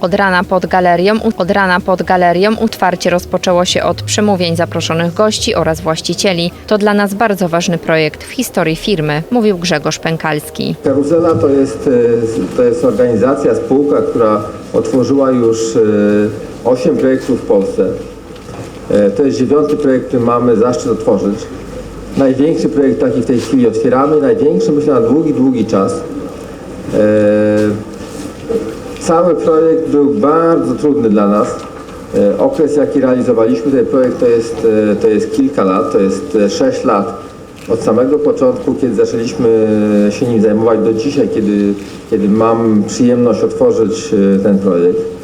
Od rana pod galerią, od rana pod galerią utwarcie rozpoczęło się od przemówień zaproszonych gości oraz właścicieli. To dla nas bardzo ważny projekt w historii firmy, mówił Grzegorz Pękalski. Karuzela to jest, e, to jest organizacja, spółka, która otworzyła już 8 projektów w Polsce. E, To jest dziewiąty projekt, który mamy zaszczyt otworzyć. Największy projekt taki w tej chwili otwieramy, największy myślę na długi, długi czas. E, Cały projekt był bardzo trudny dla nas. E, Okres jaki realizowaliśmy ten projekt to jest, e, to jest kilka lat, to jest 6 lat od samego początku, kiedy zaczęliśmy się nim zajmować do dzisiaj, kiedy, kiedy mam przyjemność otworzyć e, ten projekt.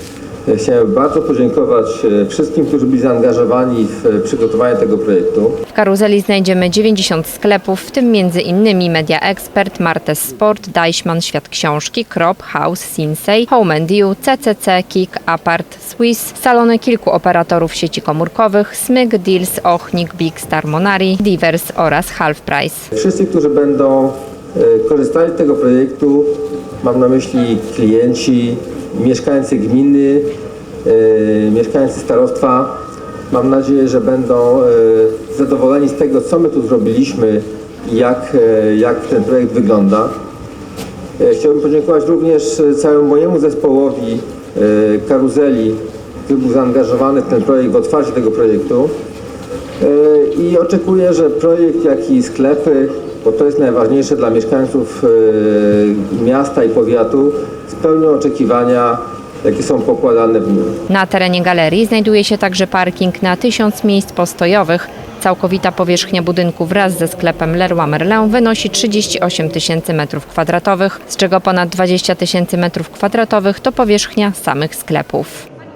E, Chciałem bardzo podziękować e, wszystkim, którzy byli zaangażowani w e, przygotowanie tego projektu. W karuzeli znajdziemy 90 sklepów, w tym m.in. Media Expert, Martes Sport, Deichmann, Świat Książki, Krop, House, Sinsei, Home and You, CCC, Kik, Apart, Swiss, salony kilku operatorów sieci komórkowych, Smyg, Deals, Ochnik, Big Star Monari, Divers oraz Half Price. Wszyscy, którzy będą korzystali z tego projektu, mam na myśli klienci, mieszkańcy gminy, e, mieszkańcy starostwa, mam nadzieję, że będą e, zadowoleni z tego, co my tu zrobiliśmy i jak, e, jak ten projekt wygląda. Chciałbym podziękować również całemu mojemu zespołowi Karuzeli, który był zaangażowany w ten projekt, w otwarcie tego projektu. I oczekuję, że projekt, jak i sklepy, bo to jest najważniejsze dla mieszkańców e, miasta i powiatu, spełnią oczekiwania, jakie są pokładane w nim. Na terenie galerii znajduje się także parking na 1000 miejsc postojowych. Całkowita powierzchnia budynku wraz ze sklepem Leroy Merlin wynosi 38 tysięcy metrów kwadratowych, z czego ponad 20 tysięcy metrów kwadratowych to powierzchnia samych sklepów.